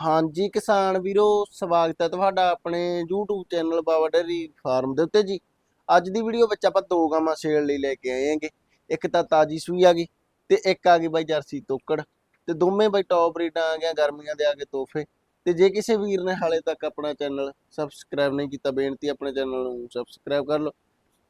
ਹਾਂਜੀ ਕਿਸਾਨ ਵੀਰੋ, ਸਵਾਗਤ ਹੈ ਤੁਹਾਡਾ ਆਪਣੇ YouTube channel Baba dairy farm ਦੇ ਉੱਤੇ ਜੀ। ਅੱਜ ਦੀ ਵੀਡੀਓ ਵਿੱਚ ਆਪਾਂ ਦੋ ਗਾਵਾਂ ਸੇਲ ਲਈ ਲੈ ਕੇ ਆਏ ਹਾਂਗੇ। ਇੱਕ ਤਾਂ ਤਾਜੀ ਸੂਈ ਆ ਗਈ ਤੇ ਇੱਕ ਆ ਗਈ ਬਾਈ ਜਰਸੀ ਤੋਕੜ। ਤੇ ਦੋਵੇਂ ਬਾਈ ਟੌਪ ਰੇਟਾਂ ਆ ਗਈਆਂ, ਗਰਮੀਆਂ ਦੇ ਆ ਗਏ ਤੋਹਫੇ। ਤੇ ਜੇ ਕਿਸੇ ਵੀਰ ਨੇ ਹਾਲੇ ਤੱਕ ਆਪਣਾ ਚੈਨਲ ਸਬਸਕ੍ਰਾਈਬ ਨਹੀਂ ਕੀਤਾ, ਬੇਨਤੀ ਆਪਣੇ ਚੈਨਲ ਨੂੰ ਸਬਸਕ੍ਰਾਈਬ ਕਰ ਲਓ।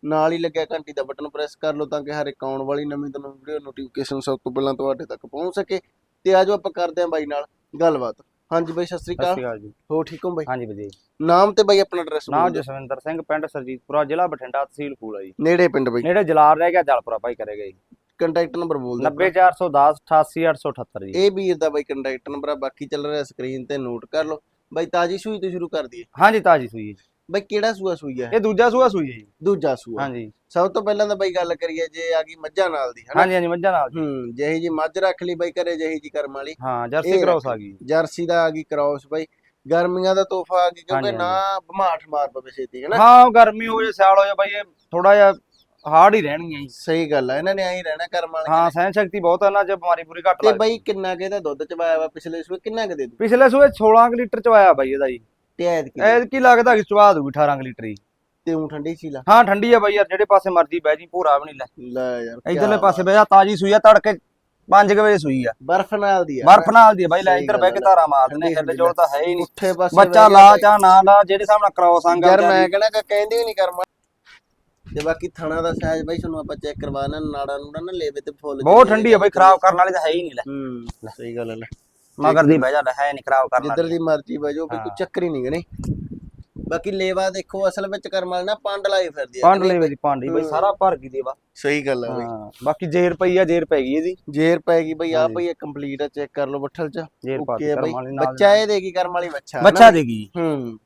ਨਾਲ ਹੀ ਲੱਗਿਆ ਘੰਟੀ ਦਾ ਬਟਨ ਪ੍ਰੈਸ ਕਰ ਲਓ ਤਾਂ ਕਿ ਹਰ ਇੱਕ ਆਉਣ ਵਾਲੀ ਨਵੀਂ ਤੋਂ ਨਵੀਂ ਵੀਡੀਓ ਨੋਟੀਫਿਕੇਸ਼ਨ ਸਭ ਤੋਂ ਪਹਿਲਾਂ ਤੁਹਾਡੇ ਤੱਕ ਪਹੁੰਚ ਸਕੇ। ਤੇ ਆਜੋ ਆਪਾਂ ਕਰਦੇ ਹਾਂ ਬਾਈ ਨਾਲ ਗੱਲਬਾਤ। ਹਾਂਜੀ ਬਾਈ ਸਤਿ ਸ੍ਰੀ ਸਤਿ ਅਕਾਲ ਸ਼੍ਰੀ ਅਕਾਲ ਜੀ। ਹੋ ਠੀਕ ਹੋ ਬਾਈ? ਹਾਂਜੀ ਵਧੀਆ ਜੀ। ਨਾਮ ਤੇ ਬਾਈ ਆਪਣਾ ਐਡਰੈਸ ਨਾਮ ਜਸਵਿੰਦਰ ਸਿੰਘ ਪਿੰਡ ਸਰਜੀਤਪੁਰਾ ਜ਼ਿਲ੍ਹਾ ਬਠਿੰਡਾ ਤਹਿਸੀਲ ਫੂਲਾ ਜੀ। ਨੇੜੇ ਪਿੰਡ ਬਾਈ। ਨੇੜੇ ਜਲਾਰ ਰਹਿ ਗਿਆ ਜਲਪੁਰਾ ਭਾਈ ਕਰੇਗਾ ਜੀ ਕੰਟੈਕਟ ਨੰਬਰ ਬੋਲ ਦਿਓ। 90410 88878 ਜੀ। ਇਹ ਵੀਰ ਦਾ ਬਾਈ ਕੰਟੈਕਟ ਨੰਬਰ ਆ ਬਾਕੀ ਚੱਲ ਰਿਹਾ ਸਕਰੀਨ ਤੇ ਨੋਟ ਕਰ ਲਓ। ਬਾਈ ਤਾਜੀ ਸੂਈ ਤੋਂ ਸ਼ੁਰੂ ਕਰ ਦਈਏ। ਹਾਂਜੀ ਤਾਜੀ ਸੂਈ ਹੈ ਜੀ। ਬਾਈ ਕਿਹੜਾ ਸੂਆ ਸੂਈ ਹੈ ਇਹ ਦੂਜਾ ਸੂਆ ਸੂਈ ਹੈ ਜੀ। ਦੂਜਾ ਸੂਆ। ਹਾਂਜੀ। ਸਭ ਤੋਂ ਪਹਿਲਾਂ ਤਾਂ ਬਾਈ ਗੱਲ ਕਰੀਏ ਜੇ ਆ ਗਈ ਮੱਝਾਂ ਨਾਲ ਦੀ ਹਨਾ? ਹਾਂਜੀ ਹਾਂਜੀ ਮੱਝਾਂ ਨਾਲ ਜੀ। ਹੂੰ ਜਿਹੀ ਜੀ ਮੱਝ ਰੱਖ ਲਈ ਬਾਈ ਘਰੇ ਜਿਹੀ ਜੀ ਕਰਮ ਵਾਲੀ। ਹਾਂ ਜਰਸੀ ਇਹ ਕ੍ਰੋਸ। ਆ ਗਈ। ਜਰਸੀ ਦਾ ਆ ਗਈ ਕ੍ਰਾਸ ਬਾਈ। ਗਰਮੀਆਂ ਦਾ ਤੋਹਫਾ ਆ ਗਈ ਕਿਉਂਕਿ ਹਾਂਜੀ, ਨਾ ਬਿਮਾਰ ਮਾਰ ਪਵੇ ਛੇਤੀ ਹਨਾ? ਹਾਂ ਗਰਮੀ ਹੋ ਜੇ ਸਿਆਲ ਹੋ ਜਾ ਭਾਈ ਇਹ ਥੋੜਾ ਜਿਹਾ ਹਾਰਡ ਹੀ ਰਹਿਣਗੀਆਂ ਜੀ। ਸਹੀ ਗੱਲ ਆ ਇਹਨਾਂ ਨੇ ਐਂ ਰਹਿਣਾ ਕਰਮ ਵਾਲੇ ਹਾਂ ਸਹਿਣ ਸ਼ਕਤੀ ਬਹੁਤ ਹੈ ਨਾ ਜੇ ਬਿਮਾਰੀ ਪੂਰੀ ਘੱਟ ਤੇ ਲੱਗਦੀ। ਬਾਈ ਕਿੰਨਾ ਕੁ ਇਹਦਾ ਦੁੱਧ ਚਵਾਇਆ ਵਾ ਪਿਛਲੇ ਸੂਏ? ਕਿੰਨਾ ਕੁ ਦੇ ਦੂ ਪਿਛਲੇ ਸੂਏ 16 ਕੁ ਲੀਟਰ ਚ ਆਇਆ ਬਾਈ ਇਹਦਾ ਜੀ। ਤੇ ਐਦ ਕੀ ਇਹ ਕੀ ਲੱਗਦਾ ਕਿ ਚਵਾ ਦੂਗੀ 18 ਕੁ ਲੀਟਰ ਜੀ ਤੇ ਉਂ ਠੰਡੀ ਸੀ ਲਾ। ਹਾਂ ਠੰਡੀ ਆ ਬਾਈ ਯਾਰ ਜਿਹੜੇ ਪਾਸੇ ਮਰਜ਼ੀ ਬਹਿ ਜੀ ਭੂਰਾ ਵੀ ਨਹੀਂ ਲੈ। ਲੈ ਯਾਰ ਕਿਆ ਇਧਰਲੇ ਬਾਤ। ਪਾਸੇ ਬਹਿ ਜਾ ਤਾਜੀ ਸੂਈ ਆ ਤੜਕੇ 5 ਵਜੇ ਸੂਈ ਆ। ਬਰਫ਼ ਨਾਲ ਦੀ ਆ। ਬਰਫ ਨਾਲ ਦੀ ਆ ਬਾਈ ਲੈ ਸਹੀ ਇੱਧਰ ਗੱਲ ਬਹਿ ਕੇ ਆ। ਧਾਰਾ ਮਾਰ ਦਿੰਦੇ ਠੰਡੀ ਹਿੱਲ ਜੋਲ ਤਾਂ ਹੈ ਹੀ ਨਹੀਂ। ਉੱਠੇ ਪਾਸੇ ਬੱਚਾ ਬਹਿ ਲਾ ਗਿਆ ਚਾ ਨਾ ਲਾ ਜਿਹੜੇ ਹਿਸਾਬ ਨਾਲ ਕ੍ਰੋਸ ਬਾਈ। ਆਂਗਾ ਯਾਰ ਮੈਂ ਕਹਿਣਾ ਕਿ ਕਹਿੰਦੇ ਹੀ ਨਹੀਂ ਕਰਮ। ਤੇ ਬਾਕੀ ਥਣਾ ਦਾ ਸਾਈਜ਼ ਬਾਈ ਤੁਹਾਨੂੰ ਆਪਾਂ ਚੈੱਕ ਕਰਵਾਣਾ ਨਾੜਾ ਨੂੜਾ ਨਾ ਲੇਵੇ ਤੇ ਫੁੱਲ ਬਹੁਤ ਠੰਡੀ ਆ ਬਾਈ ਖਰਾਬ ਕਰਨ ਵਾਲੀ ਤਾਂ ਹੈ ਹੀ ਨਹੀਂ ਲੈ। ਹੂੰ ਸਹੀ ਗੱਲ ਹੈ ਲੈ। ਮਗਰ ਦੀ ਬਹਿ ਜਾ ਲੈ ਹੈ ਨਹੀਂ ਖਰਾਬ ਕਰਨ ਜਿੱਧਰ ਦੀ ਮਰਜ਼ੀ ਵਜੋ ਵੀ ਕੋਈ। ਚੱਕਰ ਹੀ ਨਹੀਂ ਗਨੇ ਬਾਕੀ ਲੇਵਾ ਦੇਖੋ ਅਸਲ ਵਿੱਚ ਕਰਮ ਵਾਲੇ ਨਾ ਪੰਡ ਲਾਈ ਫਿਰਦੀ ਪੰਡ ਲੈ ਦੀ ਪਾਂਡੀ ਬਾਈ। ਸਾਰਾ ਭਰ ਗਈ ਦੇਵਾ ਸਹੀ ਗੱਲ ਆ ਬਾਈ। ਬਾਕੀ ਜੇਰ ਪਈ ਆ ਜੇਰ ਪੈ ਗਈ ਇਹਦੀ। ਜੇਰ ਪੈ ਗਈ ਬਾਈ ਆ। ਪਈ ਆ ਕੰਪਲੀਟ ਆ ਚੈੱਕ ਕਰ ਲਓ ਬੱਠਲ ਚ। ਜੇਰ ਪਾ ਕਰਮ ਵਾਲੀ ਨਾਲ ਬੱਚਾ ਇਹ ਦੇਗੀ ਕਰਮ ਵਾਲੀ ਬੱਚਾ ਬੱਚਾ? ਦੇਗੀ ਹੂੰ।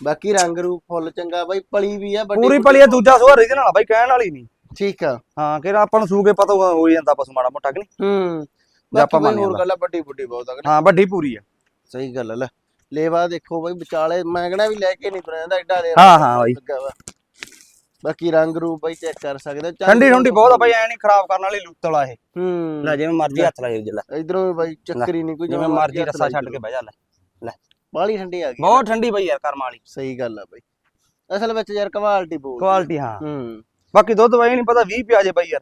ਬਾਕੀ ਰੰਗ ਰੂਪ ਫੁੱਲ ਚੰਗਾ ਬਾਈ ਪਲੀ ਵੀ ਆ ਪੂਰੀ ਪਲੀ ਆ ਦੂਜਾ ਸੋਹਰ ਇਹਦੇ ਨਾਲ ਆ ਬਾਈ ਕਹਿਣ ਵਾਲੀ ਨਹੀਂ ਠੀਕ ਆ। ਹਾਂ ਕਿ ਆਪਾਂ ਨੂੰ ਸੂ ਕੇ ਪਤਾ ਹੋ ਹੀ ਜਾਂਦਾ ਪਸ਼ੂ ਮਾੜਾ ਮੋਟਾ ਕਿ ਨਹੀਂ ਹੂੰ। ਜੇ ਆਪਾਂ ਬਾਕੀ ਬਾਈ ਮੰਨ ਹੋਰ। ਗੱਲ ਆ ਵੱਡੀ ਬੁੱਢੀ ਬਹੁਤ ਆ ਹਾਂ ਵੱਡੀ ਪੂਰੀ ਆ। ਸਹੀ ਗੱਲ ਆ ਲੈ। ਲੇਵਾ ਦੇਖੋ ਬਾਈ ਵਿਚਾਲੇ ਮੈਂ ਕਹਿੰਦਾ ਵੀ ਲੈ ਕੇ ਨਹੀਂ ਤੁਰਿਆ ਜਾਂਦਾ ਐਡਾ ਦੇ ਹਾਂ, ਹਾਂ ਬਾਈ। ਬਾਕੀ ਰੰਗ ਰੂਪ ਬਾਈ ਚੈੱਕ ਕਰ ਸਕਦੇ ਹੋ ਠੰਡੀ ਠੰਡੀ ਬਹੁਤ ਆ ਬਾਈ ਐ ਨਹੀਂ ਖਰਾਬ ਕਰਨ ਵਾਲੀ ਲੁੱਤ ਵਾਲਾ ਇਹ। ਹੂੰ। ਲੈ ਜਿਵੇਂ ਮਰਜ਼ੀ ਹੱਥ ਲਾਏ ਜਿੱਲਾ ਇਧਰੋਂ ਬਾਈ ਚੱਕਰੀ ਨਹੀਂ ਕੋਈ ਜਿਵੇਂ ਮਰਜ਼ੀ ਰੱਸਾ ਛੱਡ ਕੇ ਬਹਿ ਜਾ ਲੈ। ਬਾਲੀ ਠੰਡੀ ਆ ਗਈ। ਬਹੁਤ ਠੰਡੀ ਬਈ ਯਾਰ ਕਰਮ ਵਾਲੀ। ਸਹੀ ਗੱਲ ਆ ਬਾਈ। ਅਸਲ ਵਿੱਚ ਯਾਰ ਕੁਆਲਿਟੀ ਬੋਲ ਕੁਆਲਿਟੀ ਹਾਂ। ਹੂੰ। ਬਾਕੀ ਦੁੱਧ ਬਾਈ ਨਹੀਂ ਪਤਾ 20 ਪਿਆ ਜੇ ਬਾਈ ਯਾਰ।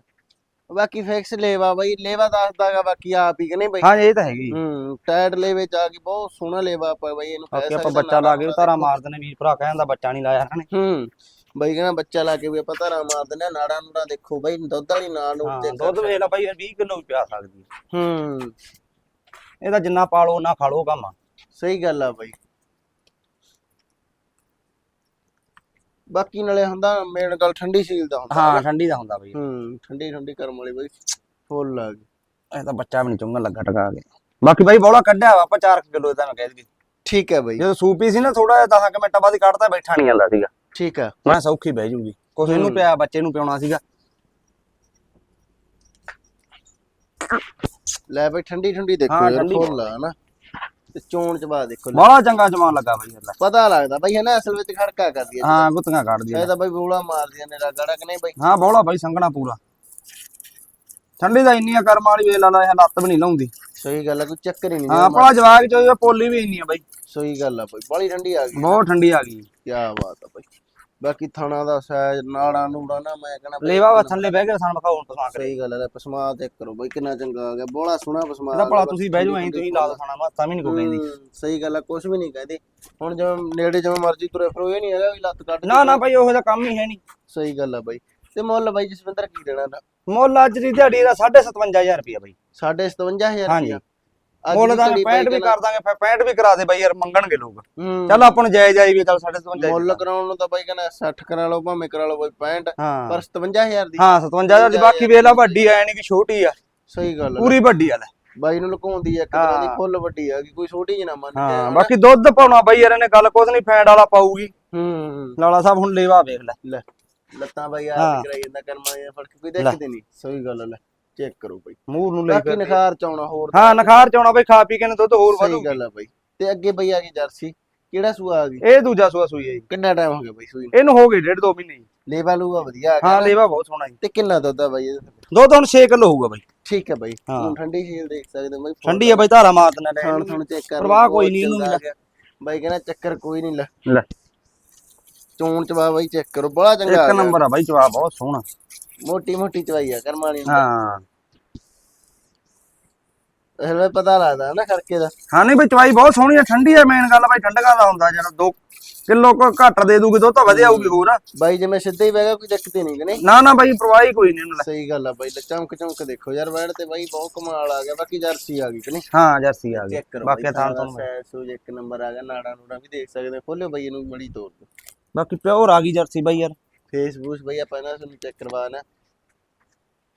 ਬਾਕੀ ਫਿਕਸ ਲੇਵਾ ਬਾਈ ਲੇਵਾ ਦੱਸਦਾਗਾ ਬਾਕੀ ਆਪ ਹੀ ਕਿ ਨਹੀਂ ਬਾਈ? ਹਾਂ ਇਹ ਤਾਂ ਹੈਗੀ। ਹੂੰ ਟਾਇਰ ਲੇਵੇ ਚ ਆ ਗਈ ਬਹੁਤ ਸੋਹਣਾ ਲੇਵਾ ਆਪਾਂ ਬਾਈ ਇਹਨੂੰ ਕਹਿ ਆਪਾਂ ਬੱਚਾ ਲਾ ਕੇ ਧਾਰਾ ਮਾਰ ਦਿੰਦੇ ਵੀਰ ਭਰਾ ਕਹਿੰਦਾ ਬੱਚਾ ਨਹੀਂ ਲਾਇਆ ਹਨੇ ਹੂੰ ਬਾਈ ਕਹਿੰਦਾ ਬੱਚਾ ਲਾ ਕੇ ਵੀ ਆਪਾਂ ਧਾਰਾ ਮਾਰ ਦਿੰਦੇ ਆ ਨਾੜਾ ਨੂੜਾ ਦੇਖੋ ਬਾਈ ਦੁੱਧ ਵਾਲੀ ਨਾੜ ਨੂੰ ਤੇ ਦੁੱਧ ਵੇਖ ਲੈ ਬਾਈ 20 ਕਿਲੋ ਵੀ ਪਿਆ ਸਕਦੀ ਹੈ। ਇਹਦਾ ਜਿੰਨਾ ਪਾਲੋ ਉਹਨਾਂ ਖਾ ਲੋ ਕੰਮ। ਸਹੀ ਗੱਲ ਆ ਬਾਈ। ਬਾਕੀ ਨਾਲੇ ਹੁੰਦਾ ਮੇਨ ਗੱਲ ਠੰਡੀ ਸੀਲ ਦਾ ਹੁੰਦਾ ਹਾਂ ਠੰਡੀ ਦਾ ਹੁੰਦਾ ਬਾਈ। ਹੂੰ ਠੰਡੀ ਠੰਡੀ ਕਰਮ ਵਾਲੀ ਬਾਈ। ਫੁੱਲ ਆ ਗਈ। ਇਹ ਤਾਂ ਬੱਚਾ ਵੀ ਨਹੀਂ ਚੁੰਗਣ ਲੱਗਾ ਟਕਾ ਕੇ। ਬਾਕੀ ਬਾਈ ਬੋਲਾ ਕੱਢਿਆ ਵਾ ਆਪਾਂ 4 ਕਿਲੋ ਇਹਦਾ ਮੈਂ ਕਹਿ ਦਈ ਠੀਕ ਹੈ ਬਾਈ। ਜਦੋਂ ਸੂਪੀ ਸੀ ਨਾ ਥੋੜਾ ਜਿਹਾ 10 ਮਿੰਟਾਂ ਬਾਅਦ ਹੀ ਕੱਢਦਾ ਬੈਠਾ ਨਹੀਂ ਜਾਂਦਾ ਸੀਗਾ। ਠੀਕ ਆ। ਮੈਂ ਸੌਖੀ ਬਹਿ ਜੂਗੀ। ਕੁਛ ਇਹਨੂੰ ਹੂੰ। ਪਿਆ ਬੱਚੇ ਨੂੰ ਪਿਆਉਣਾ ਸੀਗਾ। ਲੈ ਬਾਈ ਠੰਡੀ ਠੰਡੀ ਦੇਖੋ ਹਾਂ, ਯਾਰ ਫੁੱਲ ਆ ਨਾ ਤੇ ਚੋਣ ਚ ਬਾਅਦ ਦੇਖੋ ਲੈ। ਬੜਾ ਚੰਗਾ ਜਮਾਨ ਲੱਗਾ ਬਾਈ ਇਹਦਾ। ਪਤਾ ਲੱਗਦਾ ਬਾਈ ਹੈ ਨਾ ਅਸਲ ਵਿੱਚ ਖੜਕਾ ਕਰਦੀ ਹੈ ਹਾਂ ਗੁੱਤੀਆਂ ਕੱਢਦੀ ਇਹ ਤਾਂ ਬਾਈ ਬੋਲਾ ਮਾਰਦੀਆਂ ਨੇ ਰਗੜਾ ਕਿ ਨਹੀਂ ਬਾਈ? ਹਾਂ ਬੋਲਾ ਬਾਈ ਸੰਘਣਾ ਪੂਰਾ। ਠੰਡੀ ਦਾ ਇੰਨੀਆਂ ਕਰਮ ਵਾਲੀ ਵੇਲ ਲਾ ਇਹ ਲੱਤ ਵੀ ਨਹੀਂ ਲਾਉਂਦੀ। ਸਹੀ ਗੱਲ ਆ ਕੋਈ ਚੱਕਰ ਹੀ ਨਹੀਂ ਹਾਂ ਆਪਣਾ ਜਵਾਗ ਚ ਇਹ ਪੋਲੀ ਵੀ ਇੰਨੀ ਆ ਬਾਈ। ਸਹੀ ਗੱਲ ਆ ਬਾਈ ਬੜੀ ਠੰਡੀ ਆ ਗਈ। ਬਹੁਤ ਠੰਡੀ ਆ ਗਈ। ਕੀ ਬਾਤ ਆ ਬਾਈ। ਬਾਕੀ ਥਾਣਾ ਦਾ ਸਾਈਜ਼ ਨਾੜਾ ਨੂੜਾ ਨਾ ਮੈਂ ਕਹਣਾ ਲੇਵਾ ਵਾ ਥੱਲੇ ਬਹਿ ਕੇ ਸਾਨੂੰ ਵਿਖਾਉਣ ਪਸਮਾ ਕਰੇ। ਸਹੀ ਗੱਲ ਹੈ ਪਸਮਾ ਚੈੱਕ ਕਰੋ ਬਾਈ ਕਿੰਨਾ ਚੰਗਾ ਆ ਗਿਆ। ਬੋਲਾ ਸੋਹਣਾ ਪਸਮਾ ਇਹਦਾ ਭਲਾ ਤੁਸੀਂ ਬਹਿ ਜਾਓ ਐਂ ਤੁਸੀਂ ਲਾ ਦੋ ਖਾਣਾ ਮਾ ਤਾਂ ਵੀ ਨਹੀਂ ਕੋ ਕਹਿੰਦੀ। ਸਹੀ ਗੱਲ ਆ ਕੁਝ ਵੀ ਨਹੀਂ ਕਹਿੰਦੇ। ਹੁਣ ਜਿਵੇਂ ਨੇੜੇ ਜਿਵੇਂ ਮਰਜ਼ੀ ਤੁਰੇ ਫਿਰੋ ਇਹ ਨਹੀਂ ਹੈਗਾ ਵੀ ਲੱਤ ਕੱਢ ਨਾ ਨਾ ਬਾਈ ਉਹੋ ਜਿਹਾ ਕੰਮ ਹੀ ਹੈ ਨਹੀਂ ਸਹੀ ਗੱਲ ਆ ਬਾਈ। ਤੇ ਮੁੱਲ ਬਾਈ ਜਸਵਿੰਦਰ ਕੀ ਦੇਣਾ ਦਾ ਮੁੱਲ ਅੱਜ ਦੀ ਦਿਹਾੜੀ ਦਾ 57500 ਰੁਪਇਆ ਬਾਈ। 57500 ਹਾਂਜੀ। ਮੁੱਲ ਦੀ ਦਾ ਘੜੀ 65 ਵੀ ਕਰ ਦਾਂਗੇ ਫਿਰ 65 ਵੀ ਕਰਾ ਦੇ ਬਾਈ ਯਾਰ ਮੰਗਣਗੇ ਲੋਕ। ਚੱਲ ਆਪਾਂ ਨੂੰ ਜਾਇਜ਼ ਆਈ ਵੀ ਚੱਲ 575 ਮੁੱਲ ਕਰਾਉਣ ਨੂੰ ਤਾਂ ਬਾਈ ਕਹਿੰਦਾ 60 ਕਰਾ ਲਓ ਭਾਵੇਂ ਕਰਾ ਲਓ ਬਾਈ 65 ਹਾਂ। ਪਰ 57000 ਦੀ। ਹਾਂ 57000 ਦੀ ਬਾਕੀ ਵੇਖ ਲਾ ਵੱਡੀ ਆ ਨਹੀਂ ਕਿ ਛੋਟੀ ਆ। ਸਹੀ ਗੱਲ ਪੂਰੀ ਵੱਡੀ ਆ ਲੈ। ਬਾਈ ਨੂੰ ਲੁਕਾਉਂਦੀ ਆ ਇੱਕ ਤਰ੍ਹਾਂ ਦੀ। ਫੁੱਲ ਵੱਡੀ ਆ ਕਿ ਕੋਈ ਛੋਟੀ ਜਿਹੀ ਨਾ ਮੰਨ ਕੇ ਹਾਂ। ਬਾਕੀ ਦੁੱਧ ਪਾਉਣਾ ਬਾਈ ਯਾਰ ਇਹਨੇ ਗੱਲ ਕੁਛ ਨਹੀਂ ਫੈਂਡ ਵਾਲਾ ਪਾਊਗੀ। ਹੂੰ ਲਾਲਾ ਸਾਹਿਬ ਹੁਣ ਲੇਵਾ ਵੇਖ ਲੈ। ਲੈ ਲੱਤਾਂ ਬਾਈ ਆ। ਕਰਾਈ ਜਾਂਦਾ ਕਰਮਾਂ ਫ਼ਰਕ ਕੋਈ। ਦੇਖਦੇ ਨਹੀਂ। ਸਹੀ ਗੱਲ ਆ ਲੈ। ਚੈੱਕ ਕਰੋ ਬਾਈ। ਮੂੰਹ ਨੂੰ ਲੈ ਬਾਕੀ ਕੇ ਨਖਾਰ ਚਾਉਣਾ ਹੋਰ ਹਾਂ ਨਖਾਰ ਚਾਉਣਾ ਬਾਈ ਖਾ ਪੀ ਕੇ ਨੇ ਦੁੱਧ ਹੋਰ ਸਹੀ ਵਧੂ ਗੱਲ ਆ ਬਾਈ। ਤੇ ਅੱਗੇ ਬਈ ਆ ਗਈ ਜਰਸੀ। ਕਿਹੜਾ ਸੂਆ ਆ ਗਈ? ਇਹ ਦੂਜਾ ਸੂਆ ਸੂਈ ਹੈ ਜੀ। ਕਿੰਨਾ ਟਾਈਮ ਹੋ ਗਿਆ ਬਾਈ ਸੂਈ ਨੂੰ? ਇਹਨੂੰ ਹੋ ਗਏ ਡੇਢ ਦੋ ਮਹੀਨੇ ਜੀ। ਲੇਵਾ ਲੂਆ ਵਧੀਆ ਆ ਗਿਆ ਹਾਂ ਨਾ? ਲੇਵਾ ਬਹੁਤ ਸੋਹਣਾ ਜੀ। ਤੇ ਕਿੰਨਾ ਦੁੱਧ ਆ ਬਾਈ ਇਹਦੇ ਤੇ? ਦੁੱਧ ਹੁਣ 6 ਕਿਲੋ ਹੋਊਗਾ ਬਾਈ। ਠੀਕ ਹੈ ਬਾਈ। ਹਾਂ। ਹੁਣ ਠੰਡੀ ਝੀਲ ਦੇਖ ਸਕਦੇ ਹੋ ਬਾਈ। ਠੰਡੀ ਆ ਬਾਈ ਧਾਰਾ ਮਾਤ ਨਾ ਲੈ ਖਾਣ ਥਣ ਚੈੱਕ ਕਰ ਪਰਵਾਹ ਕੋਈ ਨੀ, ਇਹਨੂੰ ਲੈ। ਬਾਈ ਕਹਿੰਦਾ ਚੱਕਰ ਕੋਈ ਨਹੀਂ ਲੈ। ਲੈ। ਚੋਣ ਚਵਾ ਬਾਈ ਚੈੱਕ ਕਰੋ। ਬੜਾ ਚੰਗਾ ਆ ਇੱਕ ਗਿਆ। ਨੰਬਰ ਆ ਬਾਈ ਜਵਾਬ ਬਹੁਤ ਸੋਹਣਾ। ਮੋਟੀ ਮੋਟੀ ਚਵਾਈ ਆ ਕਰਮਾਣੀ ਹਾਂ। ਹਲੇ ਪਤਾ ਲੱਗਦਾ ਨਾ ਖਰਕੇ ਦਾ। ਹਾਂ ਨਹੀਂ ਬਾਈ ਚਵਾਈ ਬਹੁਤ ਸੋਹਣੀ ਆ ਠੰਡੀ ਆ ਮੇਨ ਗੱਲ ਬਾਈ ਠੰਡਕਾ ਦਾ ਹੁੰਦਾ ਜਿਹੜਾ 2 ਕਿਲੋ ਕੋ ਘੱਟ ਦੇ ਦੂਗੀ ਦੋ ਤਾਂ ਵਧੀਆ ਆਊਗੀ ਹੋਰ। ਬਾਈ ਜਿਵੇਂ ਸਿੱਧਾ ਹੀ ਬਹਿਗਾ ਕੋਈ ਦਿੱਕਤ ਹੀ ਨਹੀਂ ਕਿ ਨਹੀਂ? ਨਾ ਨਾ ਬਾਈ ਪਰਵਾਹੀ ਕੋਈ ਨਹੀਂ ਲੈ। ਸਹੀ ਗੱਲ ਆ ਬਾਈ ਚਮਕ ਚਮਕ ਦੇਖੋ ਯਾਰ ਵੈੜ ਤੇ ਬਾਈ ਬਹੁਤ ਕਮਾਲ ਆ ਗਿਆ ਬਾਕੀ ਜਰਸੀ ਆ ਗਈ ਕਿ ਨਹੀਂ? ਹਾਂ ਜਰਸੀ ਆ ਗਈ। ਚੈੱਕ ਕਰੋ ਬਾਕੀ ਥਾਂ ਤੋਂ ਸੂਜ ਇੱਕ ਨੰਬਰ ਆ ਗਿਆ ਨਾੜਾ ਨੂੜਾ ਵੀ ਦੇਖ ਸਕਦੇ ਹੋ। ਖੋਲਿਓ ਬਾਈ ਇਹਨੂੰ ਬੜੀ ਤੋੜ ਦਿਓ ਬਾਕੀ ਪਿਓਰ ਆ ਗਈ ਜਰਸੀ ਬਾਈ ਯਾਰ। ਫੇਸਬੁੱਕ ਬਈ ਆਪਾਂ ਇਹਨਾਂ ਤੁਹਾਨੂੰ ਚੈੱਕ ਕਰਵਾਣਾ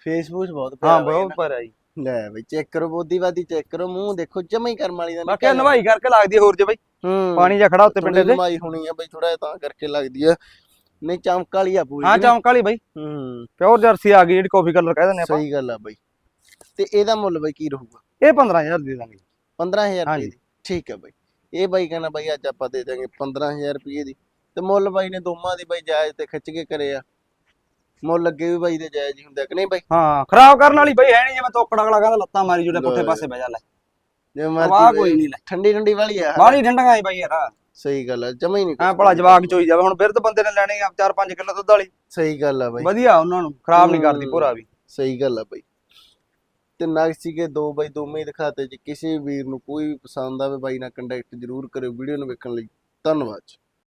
ਫੇਸਬੁੱਕ ਬਹੁਤ ਹਾਂ ਪਿਆਰਾ ਬਈ ਬਹੁਤ ਪਰ ਆਈ ਨਾ। ਲੈ ਬਈ ਚੈੱਕ ਕਰੋ ਬੋਦੀਵਾਦੀ ਚੈੱਕ ਕਰੋ ਮੂੰਹ ਦੇਖੋ ਜਮਾ ਹੀ ਕਰਮ ਵਾਲੀ ਦਾ ਬਾਕੀ ਨਵਾਈ ਕਰਕੇ ਲੱਗਦੀ ਆ ਹੋਰ ਜੇ ਬਾਈ। ਹੂੰ। ਪਾਣੀ ਜਾਂ ਖੜਾ ਉੱਤੇ ਪਿੰਡੇ ਤੇ। ਮਾਈ ਹੋਣੀ ਆ ਬਈ ਥੋੜਾ ਤਾਂ ਕਰਕੇ ਲੱਗਦੀ ਆ। ਨਹੀਂ ਚਮਕ ਵਾਲੀ ਆ ਪੂਰੀ। ਹਾਂ? ਚੌਂਕ ਵਾਲੀ ਬਾਈ। ਹੂੰ। ਪਿਓਰ ਜਰਸੀ ਆ ਗਈ ਜਿਹੜੀ ਕਾਫੀ ਕਲਰ ਕਹਿ ਦਿੰਦੇ ਆਪਾਂ। ਸਹੀ ਗੱਲ ਆ ਬਈ। ਤੇ ਇਹਦਾ ਮੁੱਲ ਬਈ ਕੀ ਰਹੂਗਾ? ਇਹ 15000 ਦੇ ਦਾਂਗੇ 15000 ਰੁਪਏ ਹਾਂਜੀ। ਦੀ। ਠੀਕ ਹੈ ਬਈ। ਇਹ ਬਾਈ ਕਹਿੰਦਾ ਬਾਈ ਅੱਜ ਆਪਾਂ ਦੇ ਦਾਂਗੇ 15000 ਰੁਪਏ ਦੀ। ਤੇ ਮੁੱਲ ਬਾਈ ਨੇ ਦੋਵਾਂ ਦੀ ਬਾਈ ਜਾਇਜ਼ ਤੇ ਖਿੱਚ ਕੇ ਕਰੇ ਆ ਮੁੱਲ ਅੱਗੇ ਵੀ ਬਾਈ ਦੇ ਜਾਇਜ਼ ਹੀ ਹੁੰਦਾ ਕਿ ਨਹੀਂ ਬਾਈ? ਹਾਂ ਖਰਾਬ ਕਰਨ ਵਾਲੀ ਬਾਈ ਹੈ ਨਹੀਂ ਜਿਵੇਂ ਤੋਕੜ ਅਗਲਾ ਕਹਿੰਦਾ ਲੱਤਾਂ ਮਾਰੀ ਜੁੜੇ ਪੁੱਠੇ। ਪਾਸੇ ਬਹਿ ਜਾ ਲੈ। ਵਾਹ ਮਰਜ਼ੀ ਕੋਈ ਨਹੀਂ ਲੈ। ਠੰਡੀ ਠੰਡੀ ਵਾਲੀ ਆ। ਬਾਹਲੀ ਠੰਡਗਾ ਬਾਈ ਯਾਰ। ਸਹੀ ਗੱਲ ਆ ਜਮਾ ਹੀ ਨਹੀਂ ਐ ਭਲਾ ਜਵਾਕ ਚੋਈ ਜਾਵੇ। ਹੁਣ ਬਿਰਧ ਬੰਦੇ ਨੇ ਲੈਣੀ ਆ 4-5 ਕਿਲੋ ਦੁੱਧ ਵਾਲੀ। ਸਹੀ ਗੱਲ ਆ ਬਾਈ। ਵਧੀਆ ਉਹਨਾਂ ਨੂੰ ਖਰਾਬ ਨਹੀਂ ਕਰਦੀ ਹੂੰ। ਭੋਰਾ ਵੀ। ਸਹੀ ਗੱਲ ਆ ਬਾਈ। ਤੇ ਨਗਸੀ ਕੇ ਦੋ ਬਾਈ ਦੋਵੇਂ ਹੀ ਦਿਖਾਤੇ ਜੀ ਕਿਸੇ ਵੀਰ ਨੂੰ ਕੋਈ ਵੀ ਪਸੰਦ ਆਵੇ ਬਾਈ ਨਾਲ ਕੰਟੈਕਟ ਜ਼ਰੂਰ ਕਰਿਓ ਵੀਡੀਓ ਨੂੰ ਵੇਖਣ ਲਈ। ਧੰਨਵਾਦ ਜੀ।